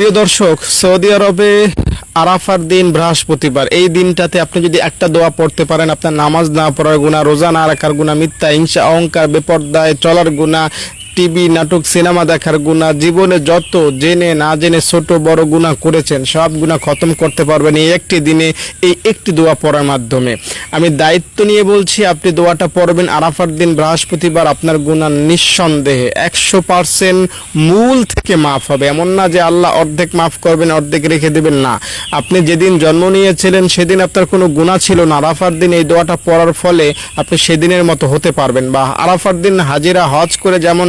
প্রিয় দর্শক, সৌদি আরবে আরাফার দিন বৃহস্পতিবার। এই দিনটাতে আপনি যদি একটা দোয়া পড়তে পারেন, আপনার নামাজ না পড়ার গুণা, রোজা না রাখার গুণা, মিথ্যা, হিংসা, অহংকার, বেপর্দায় চলার গুণা টিভি, নাটক, সিনেমা দেখার গুণা, জীবনে যত জেনে না জেনে ছোট বড় গুণা করেছেন, সব গুণা খতম করতে পারবেন এই একটি দিনে, এই একটি দোয়া পড়ার মাধ্যমে। আমি দায়িত্ব নিয়ে বলছি, আপনি দোয়াটা পড়বেন আরাফার দিন, বৃহস্পতিবার আপনার গুণা নিঃসন্দেহে। একশো পার্সেন্ট মূল থেকে মাফ হবে। এমন না যে আল্লাহ অর্ধেক মাফ করবেন, অর্ধেক রেখে দেবেন, না। আপনি যেদিন জন্ম নিয়েছিলেন, সেদিন আপনার কোনো গুণা ছিল না। আরাফার দিন এই দোয়াটা পড়ার ফলে আপনি সেদিনের মতো হতে পারবেন। বা আরাফার দিন হাজিরা হজ করে যেমন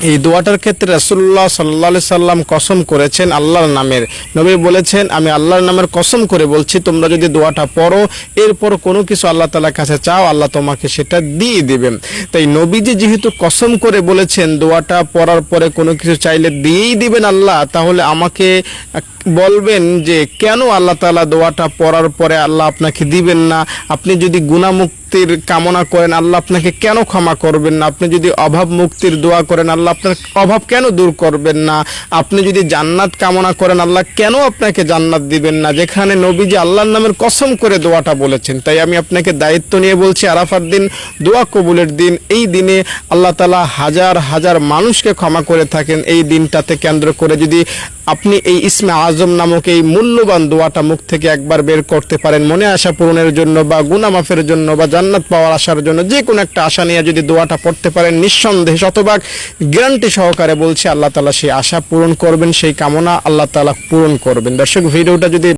এই দোয়াটার ক্ষেত্রে রাসুল্লাহ সাল্লা সাল্লাম কসম করেছেন আল্লাহর নামের। নবী বলেছেন, আমি আল্লাহর নামের কসম করে বলছি, তোমরা যদি দোয়াটা পড়ো, এরপর কোনো কিছু আল্লাহ তালার কাছে চাও, আল্লাহ তোমাকে সেটা দিয়ে দিবেন। তাই নবীজি যেহেতু কসম করে বলেছেন, দোয়াটা পড়ার পরে কোনো কিছু চাইলে দিয়েই দিবেন আল্লাহ, তাহলে আমাকে বলবেন যে কেন আল্লাহ তাআলা দোয়াটা পড়ার পরে আল্লাহ আপনাকে দিবেন না? আপনি যদি গুণামুক্তির কামনা করেন, আল্লাহ আপনাকে কেন ক্ষমা করবেন না? আপনি যদি অভাব মুক্তির দোয়া করেন, আল্লাহ আপনার অভাব কেন দূর করবেন না? আপনি যদি জান্নাত কামনা করেন, আল্লাহ কেন আপনাকে জান্নাত দিবেন না? যেখানে নবীজি আল্লাহর নামের কসম করে দোয়াটা বলেছেন। তাই আমি আপনাকে দায়িত্ব নিয়ে বলছি, আরাফার দিন, দোয়া কবুলের দিন, এই দিনে আল্লাহ তালা হাজার হাজার মানুষকে ক্ষমা করে থাকেন। এই দিনটাতে কেন্দ্র করে যদি আপনি এই ইসমে আজম নামক এই মূল্যবান দোয়াটা মুখ থেকে একবার বের করতে পারেন। মনে আশা পূরণের জন্য বা গুনামাফের জন্য বা জান্নাত পাওয়ার আশার জন্য যে কোনো একটা আশা নিয়ে যদি দোয়াটা পড়তে পারেন, নিঃসন্দেহে শতভাগ গ্যারান্টি সহকারে বলছি, আল্লাহ তালা সেই আশা পূরণ করবেন, সেই কামনা আল্লাহ তালা পূরণ করবেন। দর্শক, ভিডিওটা যদি